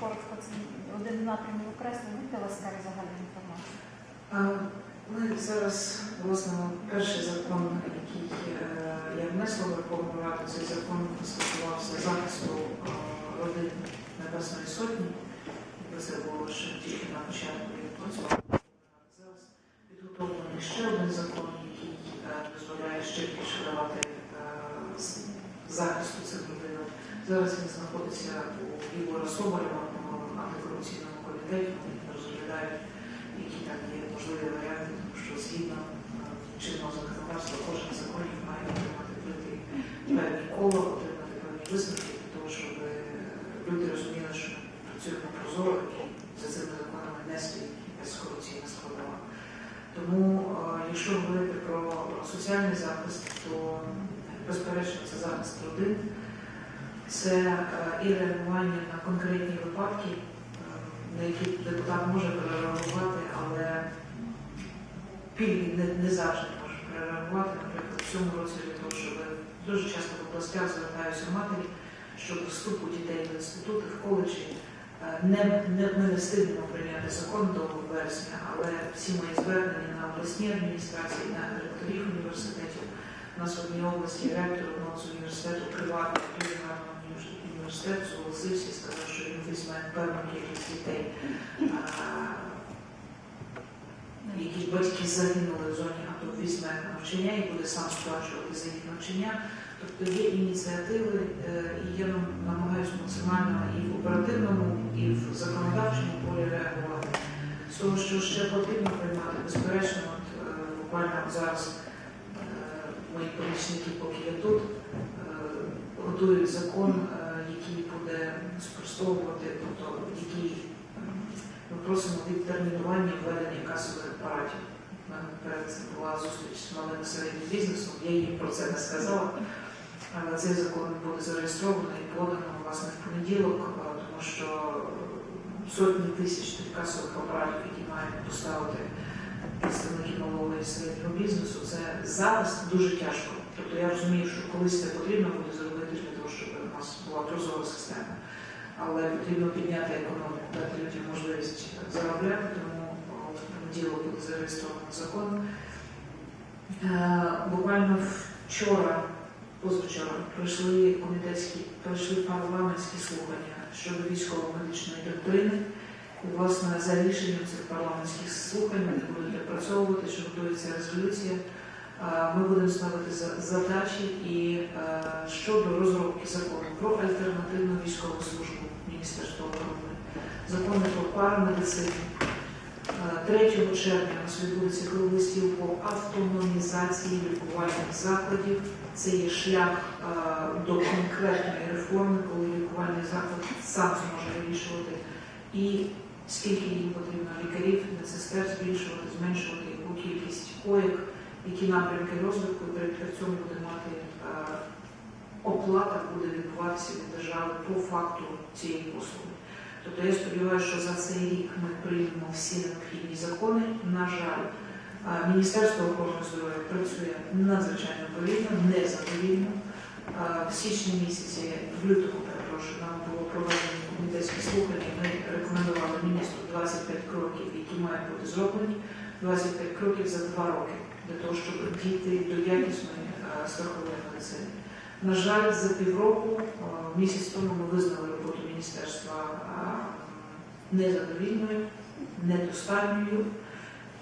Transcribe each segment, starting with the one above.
коротко це один з напрямів окреслив, будьте ласкаві загальну інформацію. Ми зараз, власне, перший закон, який е, я внесла в Верховну Раду, цей закон стосувався захисту е, родин Небесної Сотні. Якби це було ще тільки на початку як працював. Зараз підготовлений ще один закон, який е, дозволяє ще більше давати захисту цим родинам. Зараз він знаходиться у Ігора Соболєва в антикорупційному комітеті, розглядають які там є можливі варіанти, тому що згідно е, чинного законодавства кожен законів має отримати певні коло, отримати певні висновки для того, щоб е, люди розуміли, що працюємо прозоро і за цими законами не стоїть якась корупційна складова. Тому, е, якщо говорити про соціальний захист, то безперечно це захист родин, це і реагування на конкретні випадки, на які депутат може перереагувати, але пільги не, не завжди може перереагувати. Наприклад, в цьому році для того, щоб дуже часто в областях звертаються матері щодо вступу дітей в інститути, в коледжі. Е, Не, не, ми не встигнемо прийняти закон до вересня, але всі мої звернення на обласні адміністрації, на ректорів університетів. У нас області ректор одного з університету приватний, дуже гарний університет, зголосився і сказав, що він візьме певну кількість дітей, а, які батьки загинули в зоні АТО, візьме навчання і буде сам сплачувати за їх навчання. Тобто є ініціативи, е, і я намагаюся максимально і в оперативному, і в законодавчому полі реагувати. З того, що ще потрібно приймати, безперечно, от, е, буквально зараз е, мої помічники, поки я тут, готують закон, спростовувати, тобто е, ми просимо відтермінування введення касових апаратів. У мене перед була зустріч з малим середнім бізнесом, я їм про це не сказала. Але цей закон буде зареєстрований і подано власне в понеділок, е, тому що сотні тисяч касових апаратів, які мають поставити представники малого і середнього бізнесу, це зараз дуже тяжко. Тобто я розумію, що колись це потрібно буде зробити для того, щоб у нас була прозора система. Але потрібно підняти економіку, дати людям можливість заробляти, тому о, в понеділок буде зареєстрований закон. Е, Буквально вчора, позавчора, пройшли комітетські, пройшли парламентські слухання щодо військово-медичної доктрини. І, власне, за рішенням цих парламентських слухань вони будуть опрацьовувати, що готується резолюція. Е, Ми будемо ставити задачі і е, щодо розробки закону про альтернативну військову службу Міністерства оборони, закони про парамедицину. Е, 3 червня у нас відбудеться круглий стіл по автономізації лікувальних закладів. Це є шлях е, до конкретної реформи, коли лікувальний заклад сам зможе вирішувати і скільки їм потрібно лікарів, медсестер збільшувати, зменшувати яку кількість коїк, які напрямки розвитку, при цьому буде мати е, оплата буде відбуватися від держави по факту цієї послуги. Тобто я сподіваюся, що за цей рік ми приймемо всі необхідні закони. На жаль, е, Міністерство охорони здоров'я працює надзвичайно повільно, незадовільно. Е, В січні місяці, в лютому, перепрошую, нам було проведено комітетські слухання. Ми рекомендували міністру 25 кроків, які мають бути зроблені, 25 кроків за два роки для того, щоб дійти до якісної е, страхової медицини. На жаль, за півроку, е, місяць тому ми визнали роботу міністерства е, незадовільною, недостатньою.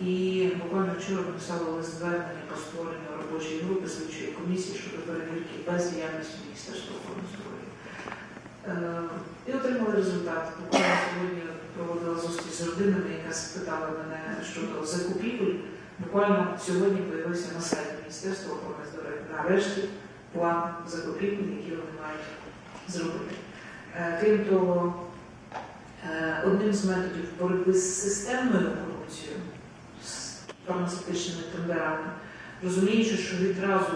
І буквально вчора написали лист звернення по створенню робочої групи слідчої комісії щодо перевірки бездіяльності Міністерства охорони здоров'я. І отримали результат. Буквально сьогодні проводила зустріч з родинами, яка спитала мене щодо закупівель. Буквально сьогодні з'явився на сайті Міністерства охорони здоров'я. Нарешті план закупівель, які вони мають зробити. Е, Крім того, е, одним з методів боротьби з системною корупцією, з фармацевтичними тендерами, розуміючи, що відразу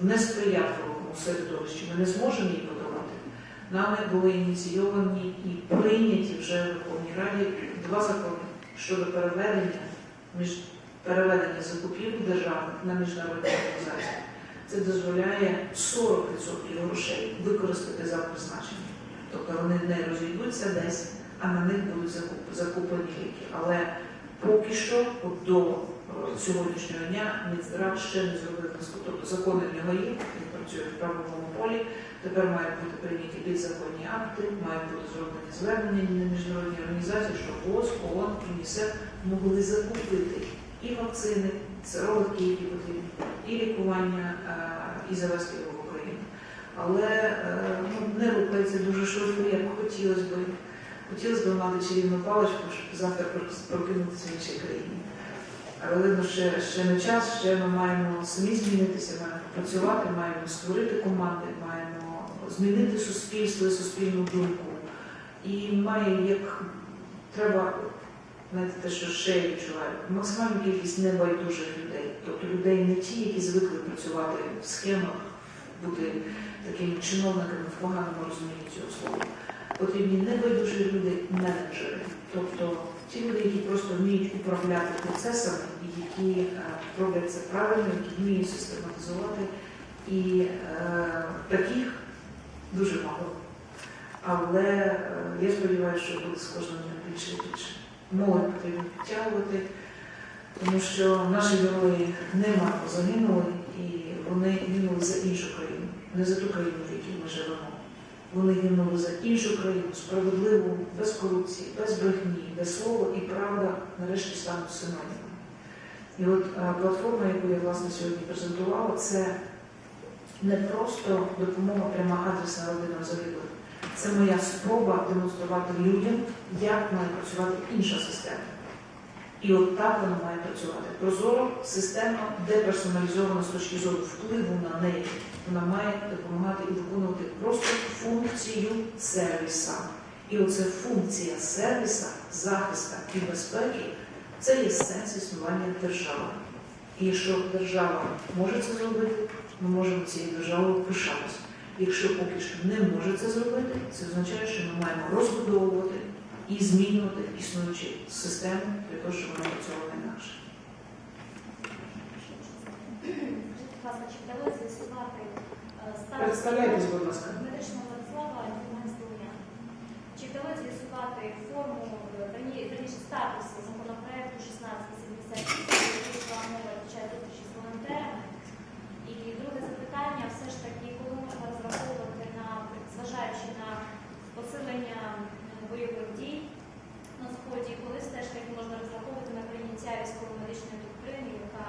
в несприятливому середовищі ми не зможемо її подолати, нами були ініційовані і прийняті вже в Верховній Раді два закони щодо переведення між переведення закупівель державних на міжнародні організації. Це дозволяє 40% грошей використати за призначенням. Тобто вони не розійдуться десь, а на них будуть закуп- закуплені ліки. Але поки що, до е, сьогоднішнього дня, Мінздрав ще не зробив наступ. Тобто закони в є, він працює в правовому полі. Тепер мають бути прийняті підзаконні акти, мають бути зроблені звернення на міжнародні організації, щоб ВОЗ, ООН, ЮНІСЕФ могли закупити і вакцини, сироватки, які потрібні, і лікування, е, і завести його в Україну. Але е, ну, не рухається дуже швидко, як хотілося б. Хотілося б мати чарівну паличку, щоб завтра прокинутися в іншій країні. Але видно, ще, ще не час, ще ми маємо самі змінитися, маємо працювати, маємо створити команди, маємо змінити суспільство і суспільну думку. І має як треба, знаєте, те, що ще я відчуваю, максимальну кількість небайдужих людей. Тобто людей не ті, які звикли працювати в схемах, бути такими чиновниками в поганому розумінні цього слова. Потрібні небайдужі люди, менеджери. Тобто ті люди, які просто вміють управляти процесами, які е, роблять це правильно, які вміють систематизувати. І е, таких дуже мало. Але е, я сподіваюся, що буде з кожним днем більше і більше. Молодь потрібно підтягувати, тому що наші герої немарно загинули, і вони гинули за іншу країну, не за ту країну, в якій ми живемо. Вони гинули за іншу країну, справедливу, без корупції, без брехні, де слово і правда нарешті стануть синонімами. І от е, платформа, яку я власне сьогодні презентувала, це не просто допомога пряма адресна родинам загиблих. Це моя спроба демонструвати людям, як має працювати інша система. І от так вона має працювати. Прозоро, системно, деперсоналізована з точки зору впливу на неї. Вона має допомагати і виконувати просто функцію сервіса. І оце функція сервіса, захисту і безпеки це є сенс існування держави. І якщо держава може це зробити, ми можемо цією державою пишатися. Якщо поки що не може це зробити, це означає, що ми маємо розбудовувати і змінювати існуючі системи для того, щоб вона працювала інакше. Чи вдалося з'ясувати е, статус Представляйтесь, будь ласка. медичного Владислава Гуманського? Чи вдалося з'ясувати форму, е, верні- верніше статус законопроекту 1688, який мова волонтерами? І друге запитання, все ж таки, коли можна розраховувати на, зважаючи на посилення е, бойових дій на сході, коли все ж таки можна розраховувати на прийняття військово-медичної доктрини, яка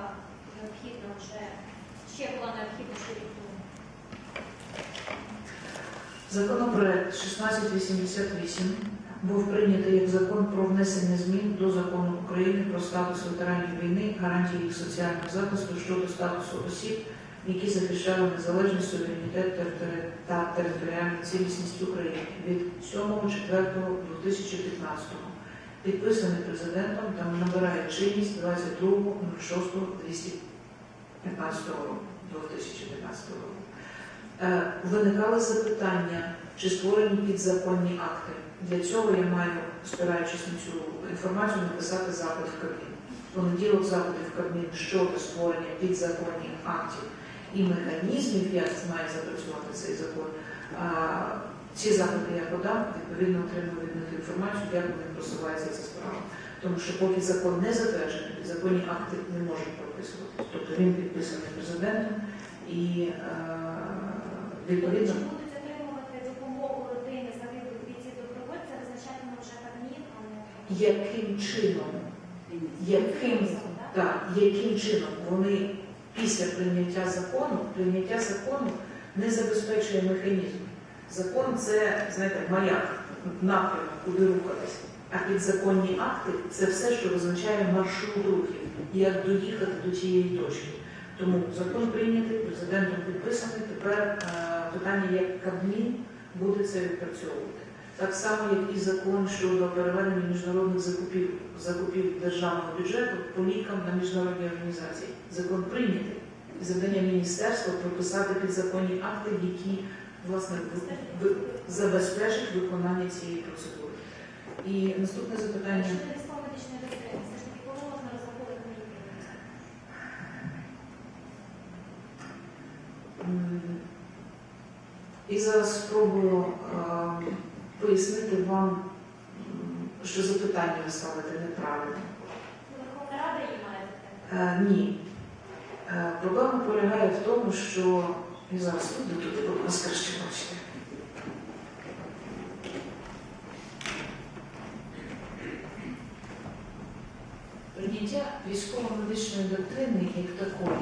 необхідна вже ще була необхідна ще рік тому. Законопроект 1688 був прийнятий як закон про внесення змін до закону України про статус ветеранів війни, гарантії їх соціального захисту щодо статусу осіб, які захищали незалежність, суверенітет та територіальну цілісність України від 7.4.2015 підписаний президентом та набирає чинність 22.06.2015 року. 2015 року. Е, Виникали запитання, чи створені підзаконні акти. Для цього я маю, спираючись на цю інформацію, написати запит в Кабмін. Понеділок запити в Кабмін щодо створення підзаконних актів і механізмів, як має запрацювати цей закон. Ці запити я подам, відповідно отримую від них інформацію, як вони просувається ця справа. Тому що поки закон не затверджений, підзаконні акти не можуть прописуватися. Тобто він підписаний президентом і відповідно. Чи будуть отримувати допомогу родини загиблих бійців добровольців, це визначатиме вже Кабмін, а не яким чином, яким, так? яким чином вони після прийняття закону, прийняття закону не забезпечує механізм. Закон це, знаєте, маяк, напрямок, куди рухатись. А підзаконні акти це все, що визначає маршрут рухів, як доїхати до цієї точки. Тому закон прийнятий, президентом підписаний. Тепер е, питання, як Кабмін буде це відпрацьовувати так само, як і закон щодо переведення міжнародних закупів, закупів державного бюджету поміткам на міжнародні організації. Закон прийнятий. Завдання міністерства прописати підзаконні акти, які власне забезпечать виконання цієї процедури. І наступне запитання. І зараз спробую е, пояснити вам, що запитання ви ставите неправильно. Верховна Рада її має. Е, ні. Е, проблема полягає в тому, що і зараз буду тут, будь ласка, ще бачите. Прийняття військово-медичної доктрини як такої.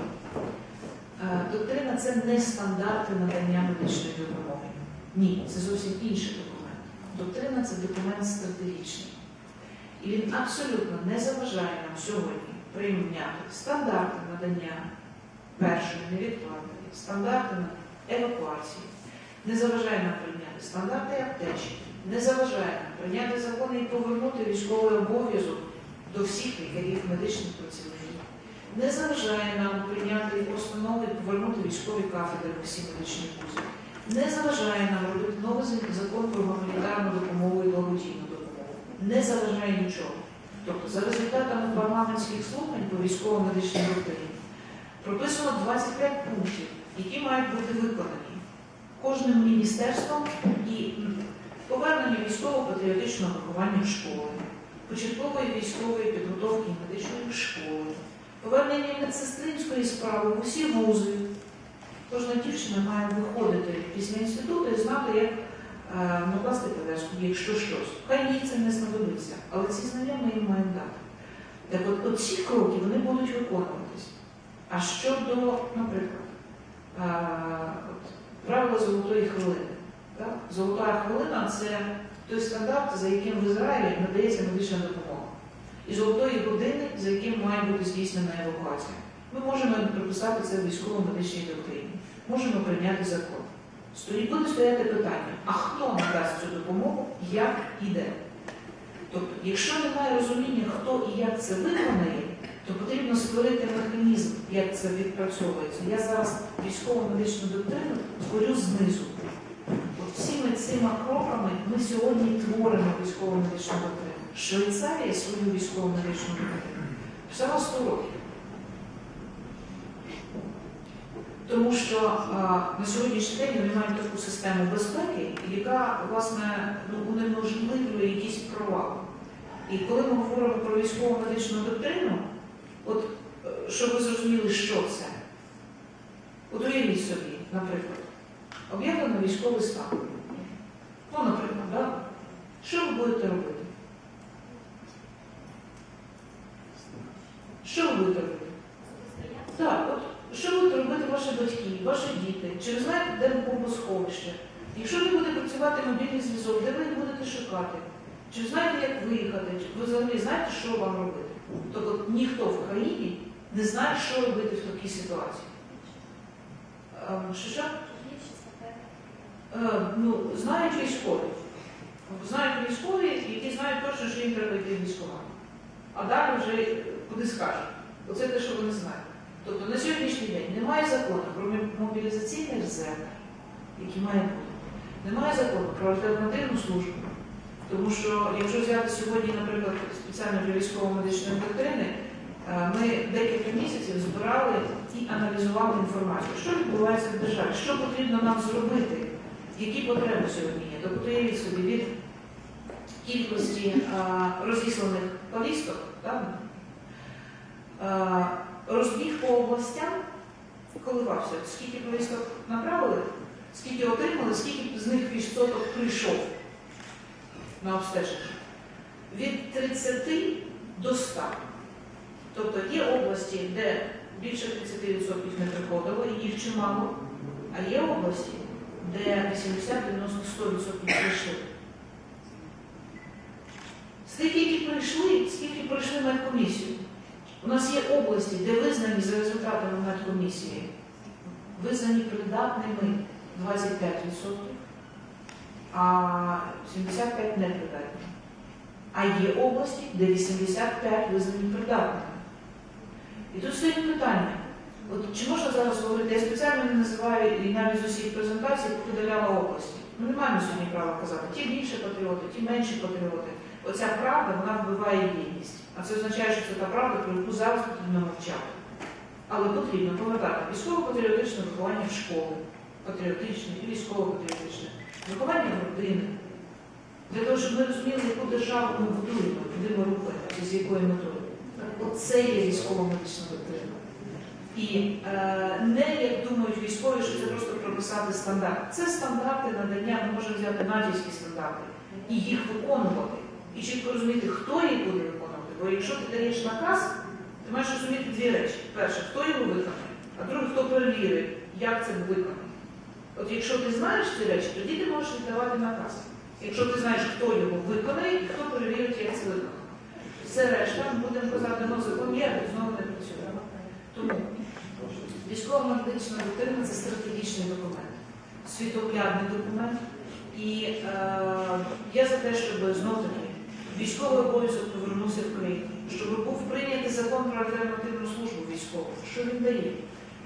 Е, Доктрина це не стандарти надання медичної допомоги. Ні, це зовсім інший документ. Доктрина це документ стратегічний. І він абсолютно не заважає нам сьогодні прийняти стандарти надання першої невідкладної, стандарти евакуації, не заважає нам прийняти стандарти аптечки, не заважає нам прийняти закони і повернути військовий обов'язок до всіх лікарів медичних працівників. Не заважає нам прийняти постанови і повернути військові кафедри в всі медичні вузи. Не заважає нам робити новий закон про гуманітарну допомогу і благодійну допомогу. Не заважає нічого. Тобто, за результатами парламентських слухань по військово-медичній доктрині прописано 25 пунктів, які мають бути виконані кожним міністерством і повернення військово-патріотичного виховання в школи, початкової військової підготовки медичної школи, повернення медсестринської справи в усі вузи. Кожна дівчина має виходити після інституту і знати, як е, накласти пов'язку, якщо щось. Хай їй це не знадобиться, але ці знання ми їм маємо дати. Так от оці кроки вони будуть виконуватись. А щодо, наприклад, е, от, правила золотої хвилини. Так? Золота хвилина це той стандарт, за яким в Ізраїлі надається медична допомога. І золотої години, за яким має бути здійснена евакуація. Ми можемо приписати це військово-медичній доктрині. Можемо прийняти закон. Стоїть буде стояти питання, а хто надасть цю допомогу, як і де? Тобто, якщо немає розуміння, хто і як це виконає, то потрібно створити механізм, як це відпрацьовується. Я зараз військово-медичну доктрину створю знизу. От всіми цими кроками ми сьогодні творимо військово-медичну доктрину. Швейцарія свою військово-медичну доктрину писала 100 років. Тому що а, на сьогоднішній день ми маємо таку систему безпеки, яка власне ну, якісь провали. І коли ми говоримо про військово медичну доктрину, от е, щоб ви зрозуміли, що це. От уявіть собі, наприклад, об'явлено військовий стан. Ну, наприклад, да? що ви будете робити? Що ви будете робити? Так, от що будуть робити ваші батьки, ваші діти? Чи ви знаєте, де бомбосховище? Якщо не буде працювати мобільний зв'язок, де ви будете шукати? Чи знаєте, як виїхати? Чи ви взагалі знаєте, що вам робити? Тобто ніхто в країні не знає, що робити в такій ситуації. Ем, Що що? Більшість. Е, ну, знають військові. Знають військові, які знають точно, що їм треба йти в військкомат. А далі вже куди скажуть. Оце те, що вони знають. Тобто на сьогоднішній день немає закону про мобілізаційний резерв, який має бути. Немає закону про альтернативну службу. Тому що, якщо взяти сьогодні, наприклад, спеціально для військово-медичної доктрини, е, ми декілька місяців збирали і аналізували інформацію, що відбувається в державі, що потрібно нам зробити, які потреби сьогодні є. Тобто я собі від кількості е, розісланих повісток, розбіг по областям, коливався, скільки повісток направили, скільки отримали, скільки з них відсоток прийшов на обстеження. Від 30 до 100. Тобто є області, де більше 30% не приходило, і їх чимало, а є області, де 80-90-100% прийшли. З тих, які прийшли, скільки пройшли медкомісію. У нас є області, де визнані за результатами медкомісії, визнані придатними 25%, а 75 непридатні. А є області, де 85 визнані придатними. І тут стоїть питання. От чи можна зараз говорити, я спеціально не називаю і навіть з усіх презентацій видаляла області. Ми не маємо сьогодні права казати, ті більше патріоти, ті менші патріоти. Оця правда, вона вбиває єдність. А це означає, що це та правда, про яку зараз потрібно мовчати. Але потрібно повертати військово-патріотичне виховання в школи. патріотичне і військово-патріотичне, виховання родини, для того, щоб ми розуміли, яку державу ми будуємо, куди ми рухаємося, з якою метою. Оце є військово-медична доктрина. І е, не як думають військові, що це просто прописати стандарт. Це стандарти надання, ми можемо взяти натівські стандарти і їх виконувати. І чітко розуміти, хто їх буде виконувати. Бо якщо ти даєш наказ, ти маєш розуміти дві речі. Перше, хто його виконає, а друге, хто перевірить, як це виконано. От якщо ти знаєш ці речі, тоді ти можеш віддавати наказ. Якщо ти знаєш, хто його виконає і хто перевірить, як це виконано. Все решта, ми будемо казати, ну закон є, знову не працює. Тому військово-медична доктрина це стратегічний документ, світоглядний документ. І е, я за те, щоб знов таки військовий обов'язок повернувся в країну, щоб був прийнятий закон про альтернативну службу військову. Що він дає?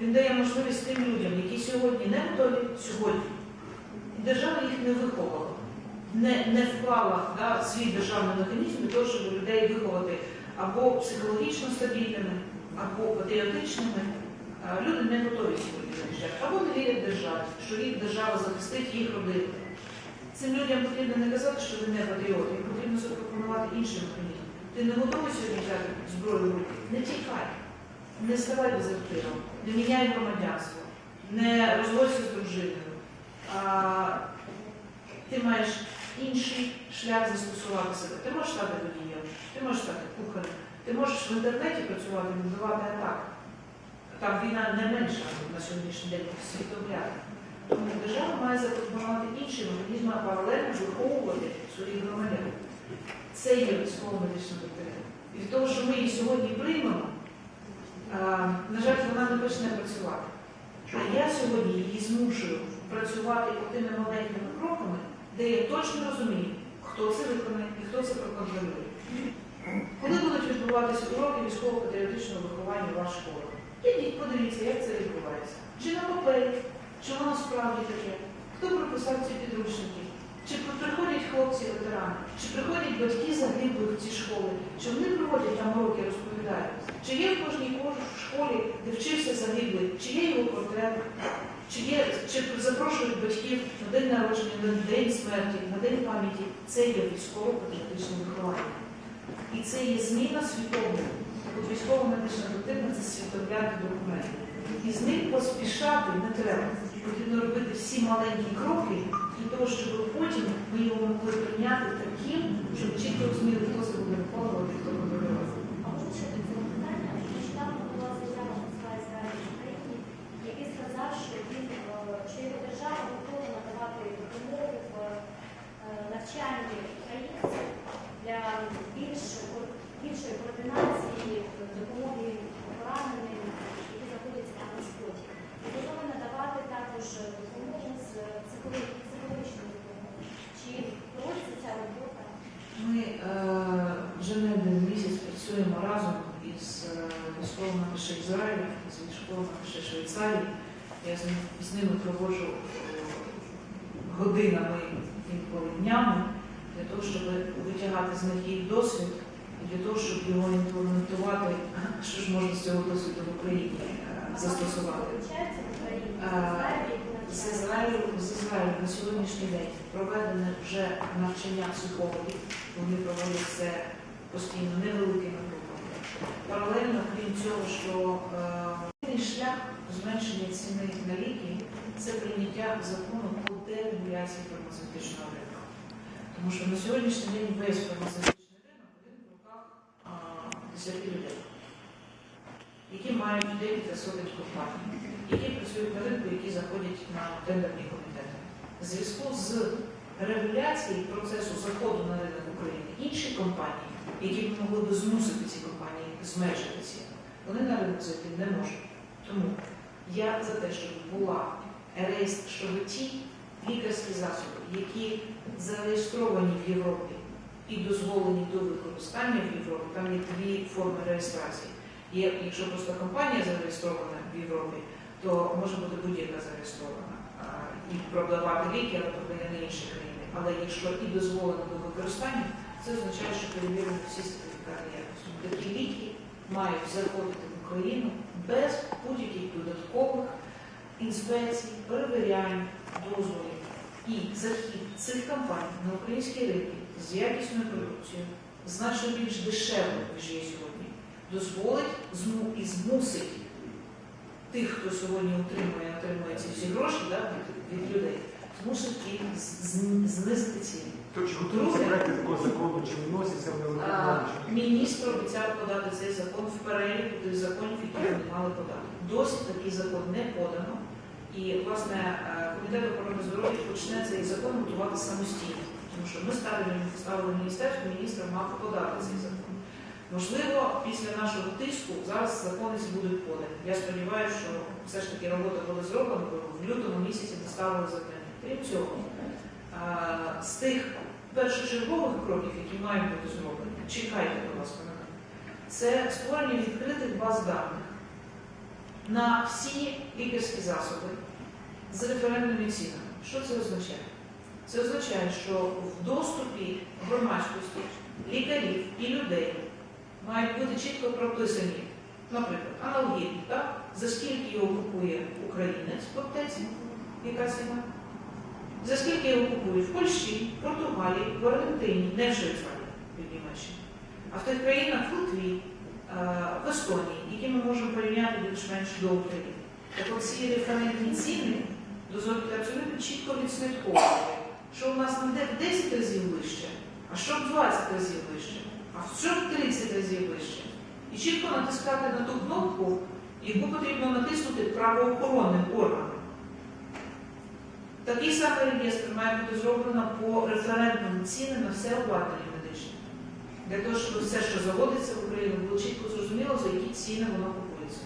Він дає можливість тим людям, які сьогодні не готові сьогодні. Держава їх не виховала, не, не вклала да, свій державний механізм для того, щоб людей виховати або психологічно стабільними, або патріотичними. Люди не готові сьогодні захищати, або не вірять державі, що їх держава захистить їх родину. Цим людям потрібно не казати, що ви не патріот, їм потрібно запропонувати інший механізм. Ти не готовий сьогодні взяти зброю в руки? Не тікай, не ставай дезертиром, не міняй громадянство, не розводься з дружиною. А, ти маєш інший шлях застосувати себе. Ти можеш стати водієм, ти можеш стати кухарем, ти можеш в інтернеті працювати, відбивати атаки. Там війна не менша на сьогоднішній день світогляд. Тому держава має запропонувати інші механізми, паралельно виховувати своїх громадян. Це є військово-медична доктрина. І від того, що ми її сьогодні приймемо, а, на жаль, вона не почне працювати. А я сьогодні її змушую працювати тими маленькими кроками, де я точно розумію, хто це виконає і хто це проконтролює. Коли будуть відбуватися уроки військово-патріотичного виховання в ваших школах? Ідіть, подивіться, як це відбувається. Чи на папері, чи воно справді таке? Хто прописав ці підручники? Чи приходять хлопці-ветерани, чи приходять батьки загиблих в ці школи, чи вони проводять там уроки, розповідають? Чи є в кожній кож- школі, де вчився загиблий, чи є його портрет, чи, є, чи запрошують батьків на день народження, на день смерті, на день пам'яті? Це є військово-патріотичне виховання. І це є зміна світогляду. От військово-медична доктрина це світоглядний документ. І з ним поспішати не треба. Потрібно робити всі маленькі кроки для того, щоб потім ми його могли прийняти таким, щоб чітко розуміли, хто це буде виконувати, хто. А може ще до цього питання? Нещодавно була заява посла Ізраїлю в Україні, який сказав, що він е, що його держава готова надавати допомогу в е, навчанні українців для більш більшої координації допомоги пораненим, які знаходяться там на сході. І готові надавати також допомогу з психологічною психологічною допомогою. Чи проводиться ця робота? Ми е, вже не один місяць працюємо разом із е, військовими з військовими лише Швейцарії. Я з, з ними проводжу е, годинами, інколи днями, для того, щоб витягати з них їх досвід, і для того, щоб його імплементувати, що ж можна з цього досвіду в Україні е, застосувати. Які З? Ізраїлю, з Ізраїлю на сьогоднішній день проведене вже навчання психологів. Вони проводять це постійно невеликими. Паралельно, крім цього, що е, шлях зменшення ціни на ліки це прийняття закону про дерегуляцію фармацевтичного ринку. Тому що на сьогоднішній день весь фармацевтичний ринок він в руках десяти людей, які мають декілька сотень компаній які працюють на ринку, які заходять на тендерні комітети. В зв'язку з регуляцією процесу заходу на ринок України інші компанії, які б могли би змусити ці компанії зменшити ціну, вони на ринок зайти не можуть. Тому я за те, щоб була реєстр, щоб ті лікарські засоби, які зареєстровані в Європі і дозволені до використання в Європі, там є дві форми реєстрації. Є, якщо просто компанія зареєстрована в Європі, то може бути будь-яка зареєстрована і продавати ліки, але продає на інші країни. Але якщо і дозволено до використання, це означає, що перевірені всі сертифікати якості. Такі ліки мають заходити в Україну без будь-яких додаткових інспекцій, перевірянь, дозволів і захід цих компаній на український ринок з якісною продукцією, значно більш дешево, ніж є сьогодні, дозволить зму- і змусить тих, хто сьогодні отримує, отримує ці всі гроші да, від, від людей, з- знизити ціни. То чи готуються Друге. такого закону, чи вносяться в виконання? Міністр обіцяв подати цей закон в переліку тих законів, які вони мали подати. Досі такий закон не подано. І, власне, е, комітет охорони здоров'я почне цей закон готувати самостійно. Тому що ми ставили, ставили міністерство, міністр мав подати цей закон. Можливо, після нашого тиску зараз закони будуть подані. Я сподіваюся, що все ж таки робота буде зроблена, бо в лютому місяці доставили закони. Крім цього, з тих першочергових кроків, які мають бути зроблені, чекайте, будь ласка, на це створення відкритих баз даних на всі лікарські засоби з референтними цінами. Що це означає? Це означає, що в доступі громадськості лікарів і людей мають бути чітко прописані, наприклад, аналогічні, за скільки його купує українець в аптеці, яка ціна, за скільки його купують в Польщі, Португалії, в Аргентині, не в Швейцарії, від Німеччини, а в тих країнах в Литві, е, в Естонії, які ми можемо порівняти більш-менш до України. Так от ці референтні ціни дозволять абсолютно чітко відслідковувати, що у нас не де в 10 разів вище, а що в 20 разів вище, а що в 30 разів вище. І чітко натискати на ту кнопку, яку потрібно натиснути правоохоронним органам. Такий самий реєстр має бути зроблено по референтному ціни на все обладнання медичне. Для того, щоб все, що заводиться в Україну, було чітко зрозуміло, за які ціни воно купується.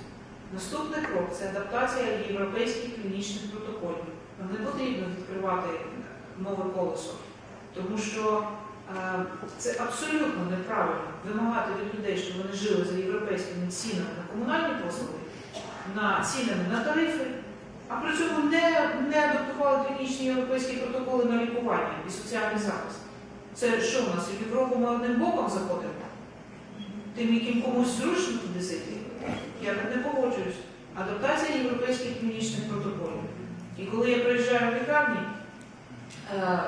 Наступний крок це адаптація європейських клінічних протоколів. Нам не потрібно відкривати нове колесо, тому що е, це абсолютно неправильно вимагати від людей, щоб вони жили за європейськими цінами на комунальні послуги, на цінами на тарифи, а при цьому не, не адаптували клінічні європейські протоколи на лікування і соціальний захист. Це що в нас? В Європу ми одним боком заходимо? Тим, яким комусь зручно туди зайти? Я так не погоджуюсь. Адаптація європейських клінічних протоколів. І коли я приїжджаю в лікарні, е,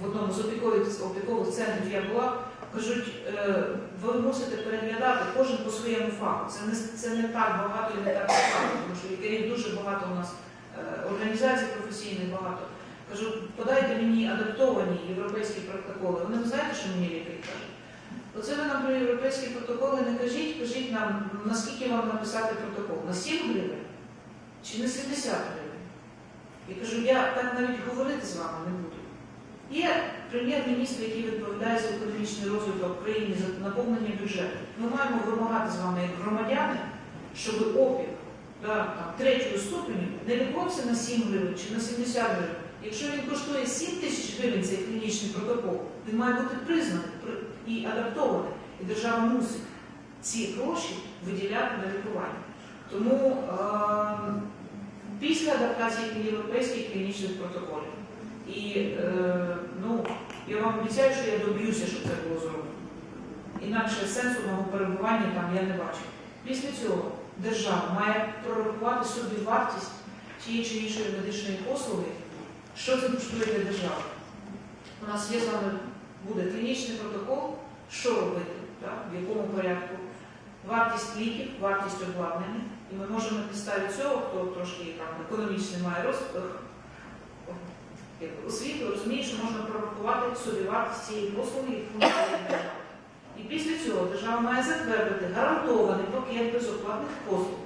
в одному з опікових, опікових центрів я була, кажуть, е, ви мусите переглядати кожен по своєму фаху. Це не, це не так багато і не так багато, тому що лікарів дуже багато у нас, е, організацій професійних багато. Кажу, подайте мені адаптовані європейські протоколи. Вони знаєте, що мені лікарі кажуть? Оце ви нам про європейські протоколи не кажіть, кажіть нам, наскільки вам написати протокол? На 7 гривень чи на 70 гривень? Я кажу, я так навіть говорити з вами не буду. Є прем'єр-міністр, який відповідає за економічний розвиток в країні, за наповнення бюджету. Ми маємо вимагати з вами, як громадяни, щоб опік да, там, третього ступеню не лікувався на 7 гривень чи на 70 гривень. Якщо він коштує 7 тисяч гривень цей клінічний протокол, він має бути признаний і адаптований. І держава мусить ці гроші виділяти на лікування. Тому е, після адаптації європейських клінічних протоколів. І е, ну, я вам обіцяю, що я доб'юся, щоб це було зроблено. Інакше сенсу мого перебування там я не бачу. Після цього держава має прорахувати собі вартість тієї чи іншої медичної послуги, що це коштує для держави. У нас є з вами буде клінічний протокол, що робити, так, в якому порядку, вартість ліків, вартість обладнання. І ми можемо на підставі цього, хто трошки там економічний має роз, як освіту, розуміє, що можна прорахувати собі вартість цієї послуги, ми надаємо. І після цього держава має затвердити гарантований пакет безоплатних послуг,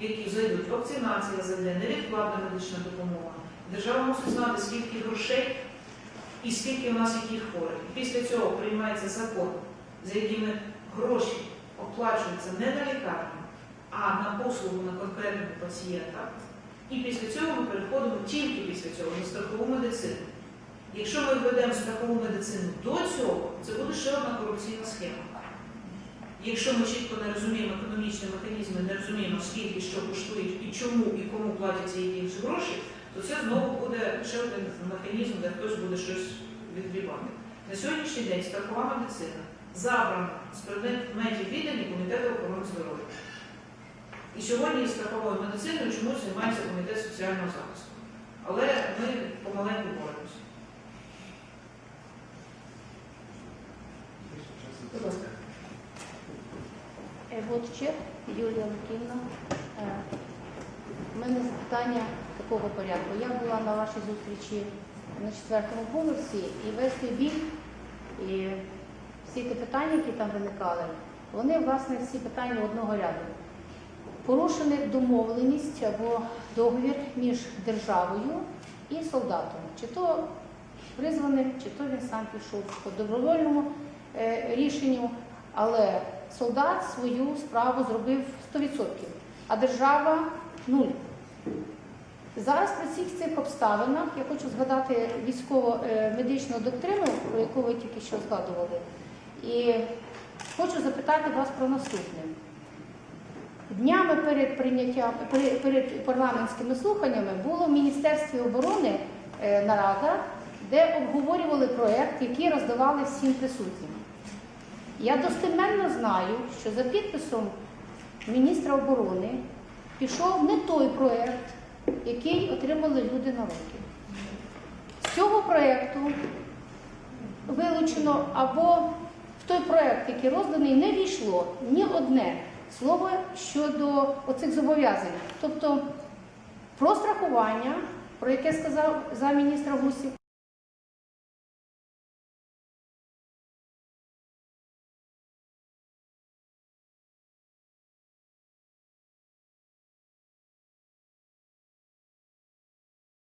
в які зайдуть вакцинація зайде, невідкладна медична допомога. Держава мусить знати, скільки грошей і скільки у нас яких хворих. І після цього приймається закон, за якими гроші оплачуються не на лікарню, а на послугу на конкретного пацієнта. І після цього ми переходимо тільки після цього на страхову медицину. Якщо ми введемо страхову медицину до цього, це буде ще одна корупційна схема. Якщо ми чітко не розуміємо економічні механізми, не розуміємо, скільки що коштує і чому і кому платяться якісь гроші, то це знову буде ще один механізм, де хтось буде щось відгрібати. На сьогоднішній день страхова медицина забрана з предметів відання Комітету охорони здоров'я. І сьогодні страховою медициною чомусь займається комітет соціального захисту. Але ми помаленьку боремося. Будь ласка. Е, Юлія Луківна. Е, У мене запитання такого порядку. Я була на вашій зустрічі на четвертому поверсі і весь той бік, і всі ті питання, які там виникали, вони, власне, всі питання одного ряду. Порушена домовленість або договір між державою і солдатом. Чи то призваним, чи то він сам пішов по добровольному е, рішенню, але солдат свою справу зробив 100%, а держава нуль. Зараз при всіх цих обставинах я хочу згадати військово-медичну доктрину, про яку ви тільки що згадували. І хочу запитати вас про наступне. Днями перед прийняттям перед, парламентськими слуханнями було в Міністерстві оборони е, нарада, де обговорювали проєкт, який роздавали всім присутнім. Я достеменно знаю, що за підписом міністра оборони пішов не той проєкт, який отримали люди на руки. З цього проєкту вилучено або в той проєкт, який розданий, не війшло ні одне слово щодо оцих зобов'язань. Тобто про страхування, про яке сказав замміністра Гусів,